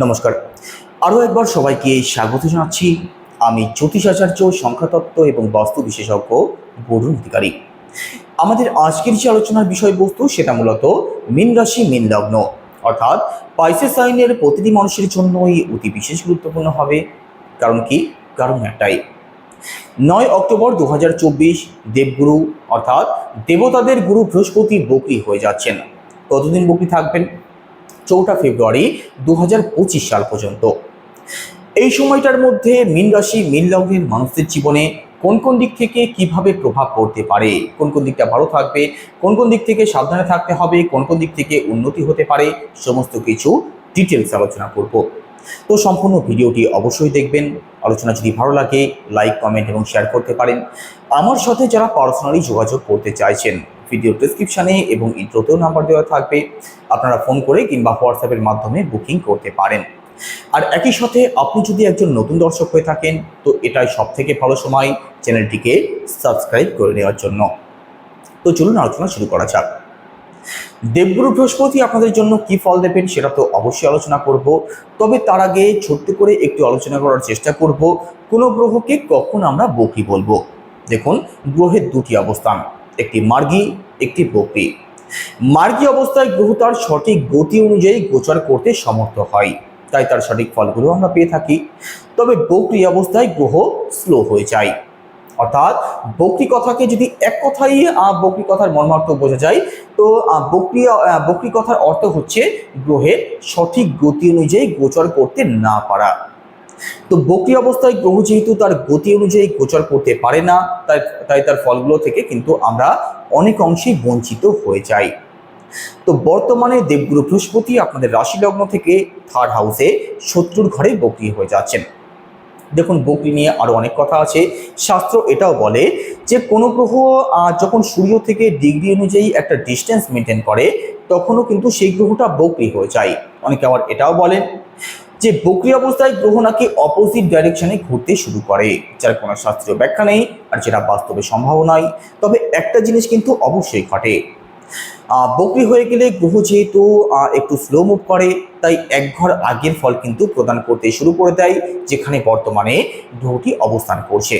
নমস্কার। আরও একবার সবাইকে স্বাগত জানাচ্ছি। আমি জ্যোতিষাচার্য সংখ্যাতত্ত্ব এবং বাস্তু বিশেষজ্ঞ বরুণ অধিকারী। আমাদের আজকের যে আলোচনার বিষয়বস্তু, সেটা মূলত মীন রাশি, মীন লগ্ন। অর্থাৎ পাইসেস সাইনের প্রতিটি মানুষের জন্যই অতি বিশেষ গুরুত্বপূর্ণ হবে। কারণ কি? কারণ একটাই। নয় অক্টোবর দু হাজার চব্বিশ, দেবগুরু, অর্থাৎ দেবতাদের গুরু বৃহস্পতি বকরি হয়ে যাচ্ছেন। কতদিন বকরি থাকবেন? চৌঠা ফেব্রুয়ারি দু হাজার পঁচিশ সাল পর্যন্ত। এই সময়টার মধ্যে মীন রাশি, মীন লগ্নের মানুষদের জীবনে কোন কোন দিক থেকে কীভাবে প্রভাব পড়তে পারে? কোন কোন দিকটা ভালো থাকবে? কোন কোন দিক থেকে সাবধানে থাকতে হবে? কোন কোন দিক থেকে উন্নতি হতে পারে? সমস্ত কিছু ডিটেলস আলোচনা করব। তো সম্পূর্ণ ভিডিওটি অবশ্যই দেখবেন। আলোচনা যদি ভালো লাগে লাইক কমেন্ট এবং শেয়ার করতে পারেন। আমার সাথে যারা পার্সোনালি যোগাযোগ করতে চাইছেন ভিডিও ডিসক্রিপশানে এবং ইন্ট্রোতেও নাম্বার দেওয়া থাকবে। আপনারা ফোন করে কিংবা হোয়াটসঅ্যাপের মাধ্যমে বুকিং করতে পারেন। আর একই সাথে আপনি যদি একজন নতুন দর্শক হয়ে থাকেন, তো এটাই সব থেকে ভালো সময় চ্যানেলটিকে সাবস্ক্রাইব করে নেওয়ার জন্য। তো চলুন আলোচনা শুরু করা যাক। দেবগুরু বৃহস্পতি আপনাদের জন্য কি ফল দেবেন সেটা তো অবশ্যই আলোচনা করব। তবে তার আগে ছোট্ট করে একটু আলোচনা করার চেষ্টা করব। কোন গ্রহকে কখন আমরা বকি বলব? দেখুন, গ্রহের দুটি অবস্থান। একটি মার্গী, একটি বকরি। মার্গী অবস্থায় গ্রহ তার সঠিক গতি অনুযায়ী গোচর করতে সমর্থ হয়। তাই তার সঠিক ফলগুলো আমরা পেয়ে থাকি। তবে বকরি অবস্থায় গ্রহ স্লো হয়ে যায়। অর্থাৎ বকরি কথাকে যদি এক কথাই বকরি কথার মর্মার্থ বোঝা যায়, তো বকরি বকরি কথার অর্থ হচ্ছে গ্রহের সঠিক গতি অনুযায়ী গোচর করতে না পারা। তো বকরি অবস্থায় গ্রহ যেহেতু তার গতি অনুযায়ী গোচর করতে পারে না, তাই তাই তার ফলগুলো থেকে কিন্তু আমরা অনেক অংশেই বঞ্চিত হয়ে যাই। তো বর্তমানে দেবগুরু বৃহস্পতি আপনাদের রাশি লগ্ন থেকে থার্ড হাউসে শত্রুর ঘরে বকরি হয়ে যাচ্ছেন। দেখুন, বকরি নিয়ে আরও অনেক কথা আছে। শাস্ত্র এটাও বলে যে, কোনো গ্রহ যখন সূর্য থেকে ডিগ্রি অনুযায়ী একটা ডিস্টেন্স মেনটেন করে, তখনও কিন্তু সেই গ্রহটা বকরি হয়ে যায়। অনেকে আবার এটাও বলেন যে বকরি অবস্থায় গ্রহ নাকি অপোজিট ডাইরেকশনে ঘুরতে শুরু করে, যার কোনো শাস্ত্রীয় ব্যাখ্যা নেই আর যেটা বাস্তবে সম্ভব নয়। তবে একটা জিনিস কিন্তু অবশ্যই ঘটে। বকরি হয়ে গেলে গ্রহ যেহেতু একটু স্লো মুভ করে, তাই এক ঘর আগের ফল কিন্তু প্রদান করতে শুরু করে দেয়, যেখানে বর্তমানে গ্রহটি অবস্থান করছে।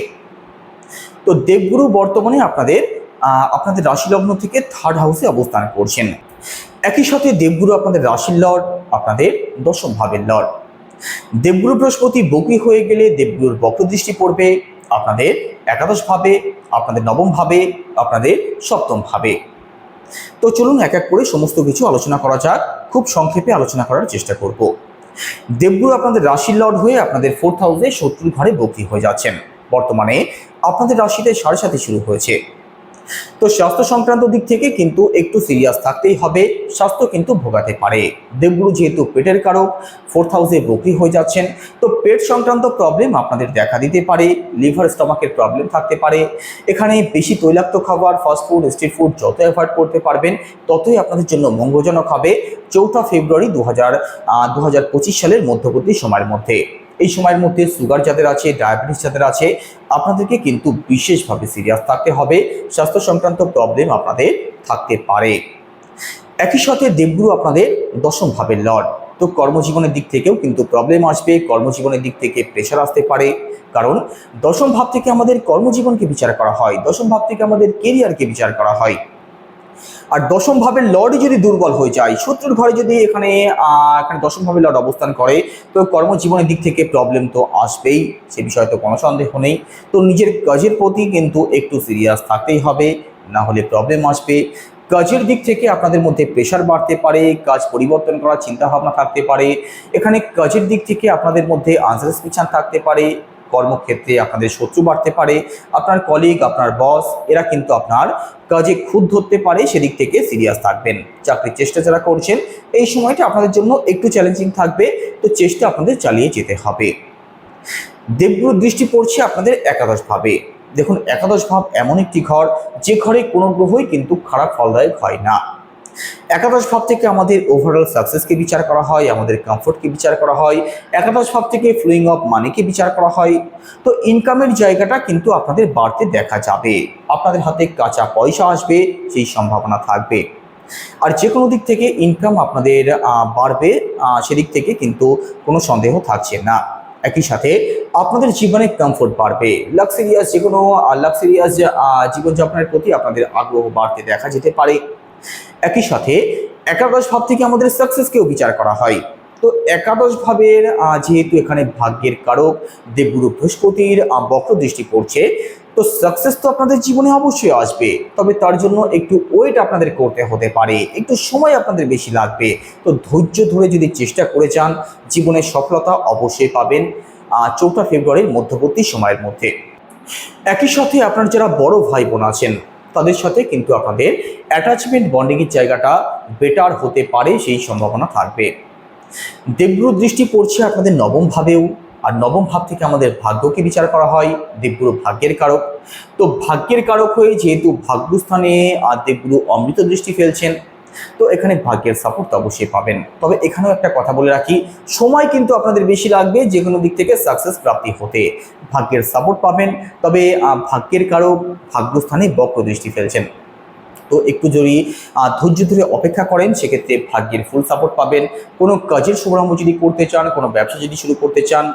তো দেবগুরু বর্তমানে আপনাদের আপনাদের রাশি লগ্ন থেকে থার্ড হাউসে অবস্থান করছেন। একই সাথে দেবগুরু আপনাদের রাশির লর্ড, আপনাদের দশম ভাবের লর্ড। দেবগুরু বৃহস্পতি বকরি হয়ে গেলে দেবগুরুর বক্রদৃষ্টি পড়বে আপনাদের একাদশ ভাবে, আপনাদের নবম ভাবে, আপনাদের সপ্তম ভাবে। তো চলুন এক এক করে সমস্ত কিছু আলোচনা করা যাক, খুব সংক্ষেপে আলোচনা করার চেষ্টা করব। দেবগুরু আপনাদের রাশির লর্ড হয়ে আপনাদের ফোর্থ হাউসে শত্রুর ঘরে বকরি হয়ে যাচ্ছেন। বর্তমানে আপনাদের রাশিতে সাড়ে সাথে শুরু হয়েছে। তো স্বাস্থ্য সংক্রান্ত দিক থেকে কিন্তু একটু সিরিয়াস থাকতেই হবে। স্বাস্থ্য কিন্তু ভোগাতে পারে। দেবগুরু যেহেতু পেটের কারক ফোর্থ হাউসে বকরি হয়ে যাচ্ছেন, তো পেট সংক্রান্ত প্রবলেম আপনাদের দেখা দিতে পারে। লিভার স্টমাকের প্রবলেম থাকতে পারে। এখানে বেশি তৈলাক্ত খাবার ফাস্ট ফুড স্ট্রিট ফুড যত অ্যাভয়েড করতে পারবেন, ততই আপনাদের জন্য মঙ্গলজনক হবে। চৌঠা ফেব্রুয়ারি দু হাজার সালের মধ্যবর্তী সময়ের মধ্যে। এই সময়ের মধ্যে সুগার যাদের আছে, ডায়াবেটিস যাদের আছে, আপনাদেরকে কিন্তু বিশেষভাবে সিরিয়াস থাকতে হবে। স্বাস্থ্য সংক্রান্ত প্রবলেম আপনাদের থাকতে পারে। একই সাথে দেবগুরু আপনাদের দশম ভাবের লর্ড। তো কর্মজীবনের দিক থেকেও কিন্তু প্রবলেম আসবে, কর্মজীবনের দিক থেকে প্রেশার আসতে পারে। কারণ দশম ভাব থেকে আমাদের কর্মজীবনকে বিচার করা হয়, দশম ভাব থেকে আমাদের কেরিয়ারকে বিচার করা হয়। আর দশম ভাবের লর্ডই যদি দুর্বল হয়ে যায়, শত্রুর ঘরে যদি এখানে এখানে দশম ভাবের লর্ড অবস্থান করে, তো কর্মজীবনের দিক থেকে প্রবলেম তো আসবেই, সে বিষয়ে তো কোনো সন্দেহ নেই। তো নিজের কাজের প্রতি কিন্তু একটু সিরিয়াস থাকতেই হবে, না হলে প্রবলেম আসবে। কাজের দিক থেকে আপনাদের মধ্যে প্রেশার বাড়তে পারে, কাজ পরিবর্তন করার চিন্তাভাবনা থাকতে পারে। এখানে কাজের দিক থেকে আপনাদের মধ্যে আনসারেসপিশন থাকতে পারে। কর্মক্ষেত্রে আপনাদের শত্রু বাড়তে পারে, আপনার কলিগ আপনার বস এরা কিন্তু আপনার কাজে খুদ ধরতে পারে, সেদিক থেকে সিরিয়াস থাকবেন। চাকরির চেষ্টা যারা করছেন, এই সময়টা আপনাদের জন্য একটু চ্যালেঞ্জিং থাকবে, তো চেষ্টা আপনাদের চালিয়ে যেতে হবে। দেবগুরুর দৃষ্টি পড়ছে আপনাদের একাদশ ভাবে। দেখুন, একাদশ ভাব এমন একটি ঘর, যে ঘরে কোনো গ্রহই কিন্তু খারাপ ফলদায়ক হয় না। একাদশ ভাব থেকে আমাদের ওভারঅল সাকসেসকে বিচার করা হয়, আমাদের কমফোর্টকে বিচার করা হয়, একাদশ ভাব থেকে ফ্লোয়িং অফ মানিকে বিচার করা হয়। তো ইনকামের জায়গাটা কিন্তু আপনাদের বাড়তে দেখা যাবে। আপনাদের হাতে কাঁচা পয়সা আসবে, সেই সম্ভাবনা থাকবে। আর যে কোনো দিক থেকে ইনকাম আপনাদের বাড়বে সেদিক থেকে কিন্তু কোনো সন্দেহ থাকছে না। একই সাথে আপনাদের জীবনে কমফোর্ট বাড়বে। লাক্সারিয়াস যে কোনো লাক্সারিয়াস জীবনযাপনের প্রতি আপনাদের আগ্রহ বাড়তে দেখা যেতে পারে। একই সাথে একাদশ ভাব থেকে আমাদের সাকসেসকেও বিচার করা হয়। তো একাদশ ভাবের যেহেতু এখানে ভাগ্যের কারক, দেবগুরু বৃহস্পতির বক্র দৃষ্টি পড়ছে, তো সাকসেস তো আপনাদের জীবনে অবশ্যই আসবে, তবে তার জন্য একটু ওয়েট আপনাদের করতে হতে পারে, একটু সময় আপনাদের বেশি লাগবে। তো ধৈর্য ধরে যদি চেষ্টা করে যান, জীবনের সফলতা অবশ্যই পাবেন চৌঠা ফেব্রুয়ারির মধ্যবর্তী সময়ের মধ্যে। একই সাথে আপনার যারা বড় ভাই বোন আছেন তাদের সাথে কিন্তু আপনাদের অ্যাটাচমেন্ট বন্ডিংয়ের জায়গাটা বেটার হতে পারে সেই সম্ভাবনা থাকবে। দেবগুরু দৃষ্টি পড়ছে আপনাদের নবম ভাবেও, আর নবম ভাব থেকে আমাদের ভাগ্যকে বিচার করা হয়, দেবগুরু ভাগ্যের কারক। তো ভাগ্যের কারক হয়ে যেহেতু ভাগ্যস্থানে আর দেবগুরু অমৃত দৃষ্টি ফেলছেন তো এখানে ভাগ্যের সাপোর্ট অবশ্যই পাবেন। তবে এখানেও একটা কথা বলে রাখি, সময় কিন্তু আপনাদের বেশি লাগবে যে কোনো দিক থেকে সাকসেস প্রাপ্তি হতে। ভাগ্যের সাপোর্ট পাবেন, তবে ভাগ্যের কারও ভাগ্যস্থানে বক্র দৃষ্টি ফেলছেন। একটু যদি ধৈর্য ধরে অপেক্ষা করেন, সেক্ষেত্রে ভাগ্যের ফুল সাপোর্ট পাবেন। কোনো কাজের শুভারম্ভ যদি করতে চান, কোনো ব্যবসা যদি শুরু করতে চান,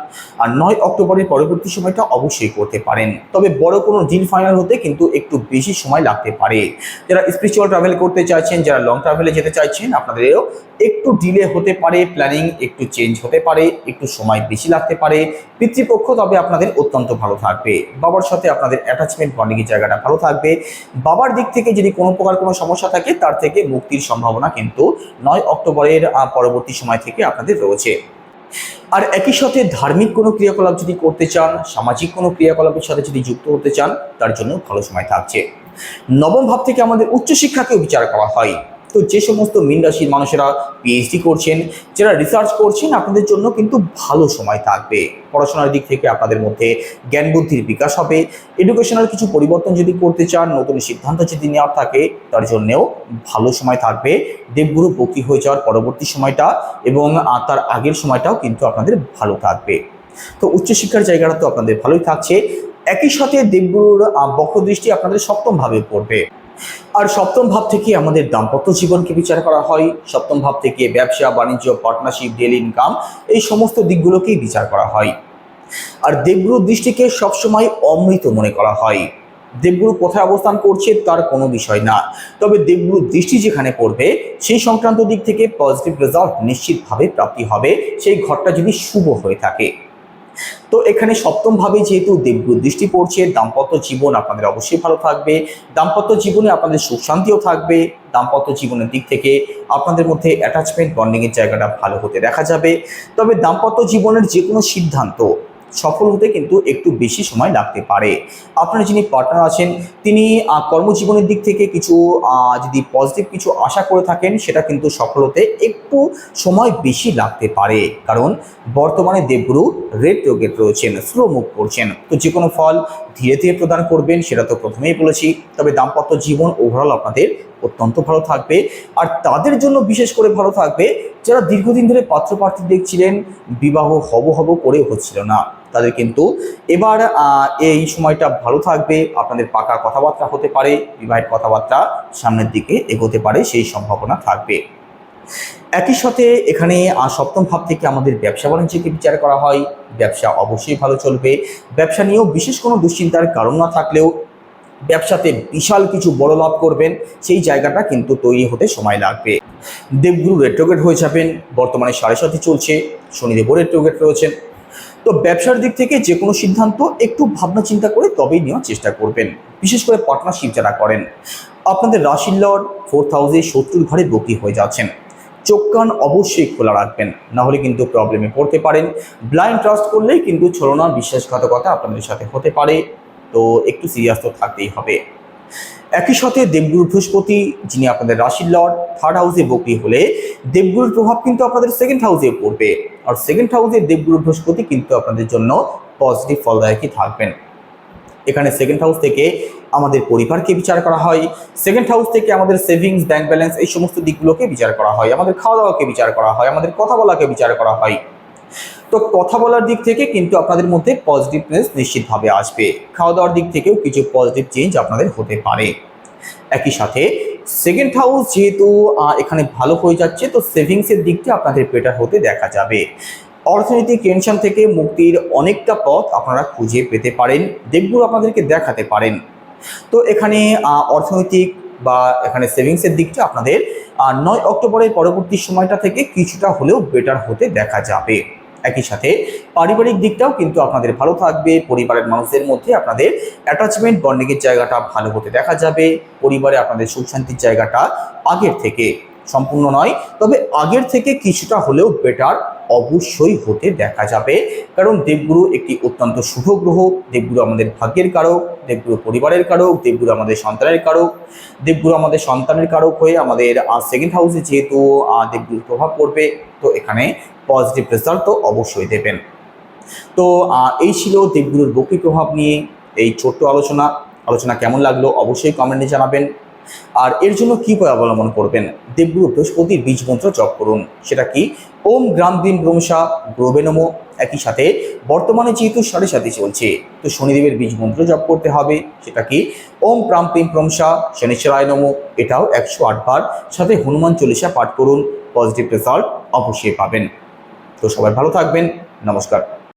আর নয় অক্টোবরের পরবর্তী সময়টা অবশ্যই করতে পারেন। তবে বড় কোনো ডিল ফাইনাল হতে কিন্তু একটু বেশি সময় লাগতে পারে। যারা স্পিরিচুয়াল ট্রাভেল করতে চাইছেন, যারা লং ট্রাভেলে যেতে চাইছেন, আপনাদেরও একটু ডিলে হতে পারে প্ল্যানিং একটু চেঞ্জ হতে পারে, একটু সময় বেশি লাগতে পারে। পিতৃপক্ষ তবে আপনাদের অত্যন্ত ভালো থাকবে। বাবার সাথে আপনাদের অ্যাটাচমেন্ট বন্ডিংয়ের জায়গাটা ভালো থাকবে। বাবার দিক থেকে যদি কোনো প্রকার কোনো সমস্যা থাকে, তার থেকে মুক্তির সম্ভাবনা কিন্তু নয় অক্টোবরের পরবর্তী সময় থেকে আপনাদের রয়েছে। আর একই সাথে ধার্মিক কোনো ক্রিয়াকলাপ যদি করতে চান, সামাজিক কোনো ক্রিয়াকলাপের সাথে যদি যুক্ত হতে চান, তার জন্য ভালো সময় থাকছে। নবম ভাব থেকে আমাদের উচ্চশিক্ষাকেও বিচার করা হয়। তো যে সমস্ত মীন রাশির মানুষেরা পিএইচডি করছেন, যারা রিসার্চ করছেন, আপনাদের জন্য কিন্তু ভালো সময় থাকবে। পড়াশোনার দিক থেকে আপনাদের মধ্যে জ্ঞান বুদ্ধির বিকাশ হবে। এডুকেশনাল কিছু পরিবর্তন যদি করতে চান, নতুন সিদ্ধান্ত যদি নেওয়ার থাকে, তার জন্যেও ভালো সময় থাকবে। দেবগুরু বক্রি হয়ে যাওয়ার পরবর্তী সময়টা এবং তার আগের সময়টাও কিন্তু আপনাদের ভালো থাকবে। তো উচ্চশিক্ষার জায়গাটা তো আপনাদের ভালোই থাকছে। একই সাথে দেবগুরুর বক্রদৃষ্টি আপনাদের সপ্তমভাবে পড়বে। আর সপ্তম ভাব থেকে আমাদের দাম্পত্য জীবনকে বিচার করা হয়। সপ্তম ভাব থেকে ব্যবসা, বাণিজ্য পার্টনারশিপ ডেলি ইনকাম এই সমস্ত দিকগুলোকেই বিচার করা হয়। আর দেবগুরুর দৃষ্টিকে সবসময় অমৃত মনে করা হয়। দেবগুরু কোথায় অবস্থান করছে তার কোনো বিষয় না। তবে দেবগুরুর দৃষ্টি যেখানে পড়বে, সেই সংক্রান্ত দিক থেকে পজিটিভ রেজাল্ট নিশ্চিতভাবে প্রাপ্তি হবে। সেই ঘরটা যদি শুভ হয়ে থাকে। তো এখানে সপ্তম ভাবে যেহেতু দেবগুরু দৃষ্টি পড়ছে, দাম্পত্য জীবন আপনাদের অবশ্যই ভালো থাকবে। দাম্পত্য জীবনে আপনাদের সুখ শান্তিও থাকবে। দাম্পত্য জীবনের দিক থেকে আপনাদের মধ্যে অ্যাটাচমেন্ট বন্ডিংয়ের জায়গাটা ভালো হতে দেখা যাবে। তবে দাম্পত্য জীবনের যে কোনো সিদ্ধান্ত সফল হতে কিন্তু একটু বেশি সময় লাগতে পারে। আপনার যিনি পার্টনার আছেন, তিনি কর্মজীবনের দিক থেকে কিছু যদি পজিটিভ কিছু আশা করে থাকেন, সেটা কিন্তু সফল হতে একটু সময় বেশি লাগতে পারে। কারণ বর্তমানে দেবগুরু রেড রোগেট রয়েছেন স্লো মুভ করছেন। তো যে কোনো ফল ধীরে ধীরে প্রদান করবেন, সেটা তো প্রথমেই বলেছি। তবে দাম্পত্য জীবন ওভারঅল আপনাদের অত্যন্ত ভালো থাকবে। আর তাদের জন্য বিশেষ করে ভালো থাকবে যারা দীর্ঘদিন ধরে পাত্রপ্রার্থী দেখছিলেন, বিবাহ হব হব করে হচ্ছিল না। তাদের কিন্তু এবার এই সময়টা ভালো থাকবে। আপনাদের পাকা কথাবার্তা হতে পারে, বিবাহের কথাবার্তা সামনের দিকে এগোতে পারে, সেই সম্ভাবনা থাকবে। একই সাথে এখানে সপ্তম ভাব থেকে আমাদের ব্যবসা বাণিজ্যকে বিচার করা হয়। ব্যবসা অবশ্যই ভালো চলবে। ব্যবসা নিয়েও বিশেষ কোনো দুশ্চিন্তার কারণ না থাকলেও ব্যবসাতে বিশাল কিছু বড় লাভ করবেন, সেই জায়গাটা কিন্তু তৈরি হতে সময় লাগবে। দেবগুরু রেট্রোগেট হয়ে যাবেন, বর্তমানে সাড়ে সাথে চলছে, শনিদেবও রেট্রোগেট রয়েছেন। তো ব্যবসার দিক থেকে যে কোনো সিদ্ধান্ত, একটু ভাবনা চিন্তা করে তবেই নেওয়ার চেষ্টা করবেন, বিশেষ করে পার্টনারশিপ যারা করেন। আপনাদের রাশির লর্ড ফোর্থ হাউসে শত্রুর ঘরে বকরি হয়ে যাচ্ছেন। চোখ কান অবশ্যই খোলা রাখবেন, না হলে কিন্তু প্রবলেমে পড়তে পারেন। ব্লাইন্ড ট্রাস্ট করলেই কিন্তু ছলনা, বিশ্বাসঘাতকতা আপনাদের সাথে হতে পারে। তো একটু সিরিয়াস তো থাকতেই হবে। একই সাথে দেবগুরু বৃহস্পতি, যিনি আপনাদের রাশির লর্ড থার্ড হাউসে বকরি হলে দেবগুরুর প্রভাব কিন্তু আপনাদের সেকেন্ড হাউসে পড়বে। আর সেকেন্ড হাউসে দেবগুরু বৃহস্পতি কিন্তু আপনাদের জন্য পজিটিভ ফলদায়কই থাকবেন। এখানে সেকেন্ড হাউস থেকে আমাদের পরিবারকে বিচার করা হয়। সেকেন্ড হাউস থেকে আমাদের সেভিংস ব্যাংক ব্যালেন্স এই সমস্ত দিকগুলোকে বিচার করা হয়। আমাদের খাওয়া দাওয়াকে বিচার করা হয়। আমাদের কথা বলাকে বিচার করা হয়। তো কথা বলার দিক থেকে কিন্তু আপনাদের মধ্যে পজিটিভনেস নিশ্চিতভাবে আসবে। খাওয়া দাওয়ার দিক থেকেও কিছু পজিটিভ চেঞ্জ আপনাদের হতে পারে। একই সাথে সেকেন্ড হাউস যেহেতু এখানে ভালো হয়ে যাচ্ছে, তো সেভিংসের দিকটা আপনাদের বেটার হতে দেখা যাবে। অর্থনৈতিক টেনশন থেকে মুক্তির অনেকটা পথ আপনারা খুঁজে পেতে পারেন দেবগুরু আপনাদেরকে দেখাতে পারেন। তো এখানে অর্থনৈতিক বা এখানে সেভিংসের দিকটা আপনাদের নয় অক্টোবরের পরবর্তী সময়টা থেকে কিছুটা হলেও বেটার হতে দেখা যাবে। একই সাথে পারিবারিক দিকটাও কিন্তু আপনাদের ভালো থাকবে। পরিবারের মানুষদের মধ্যে আপনাদের অ্যাটাচমেন্ট বন্ডিংয়ের জায়গাটা ভালো হতে দেখা যাবে। পরিবারে আপনাদের সুখ শান্তির জায়গাটা আগের থেকে সম্পূর্ণ নয়, তবে আগের থেকে কিছুটা হলেও বেটার অবশ্যই হতে দেখা যাবে। কারণ দেবগুরু একটি অত্যন্ত শুভ গ্রহ, দেবগুরু আমাদের ভাগ্যের কারক, দেবগুরু পরিবারের কারক, দেবগুরু আমাদের সন্তানের কারক, দেবগুরু আমাদের সন্তানের কারক হয়ে আমাদের সেকেন্ড হাউসে যেহেতু দেবগুরুর প্রভাব পড়বে, তো এখানে পজিটিভ রেজাল্ট তো অবশ্যই দেবেন। তো এই ছিল দেবগুরুর বক্রি প্রভাব নিয়ে এই ছোট্ট আলোচনা। আলোচনা কেমন লাগল অবশ্যই কমেন্টে জানাবেন। আর এর জন্য কি উপায় অবলম্বন করবেন? দেবগুরু বৃহস্পতির বীজ মন্ত্র জপ করুন। সেটা কি? ওম গ্রাম দিন ব্রহ্মসা গ্রবে নমো। একই সাথে বর্তমানে যেহেতু সাড়ে সাথে চলছে, তো শনিদেবের বীজ মন্ত্র জপ করতে হবে। সেটা কি? ওম প্রাম প্রিম প্রমসা, শনিশ্বরায় নমো। এটাও একশো আটবার সাথে হনুমান চল্লিশা পাঠ করুন। পজিটিভ রেজাল্ট অবশ্যই পাবেন। তো সবাই ভালো থাকবেন। নমস্কার।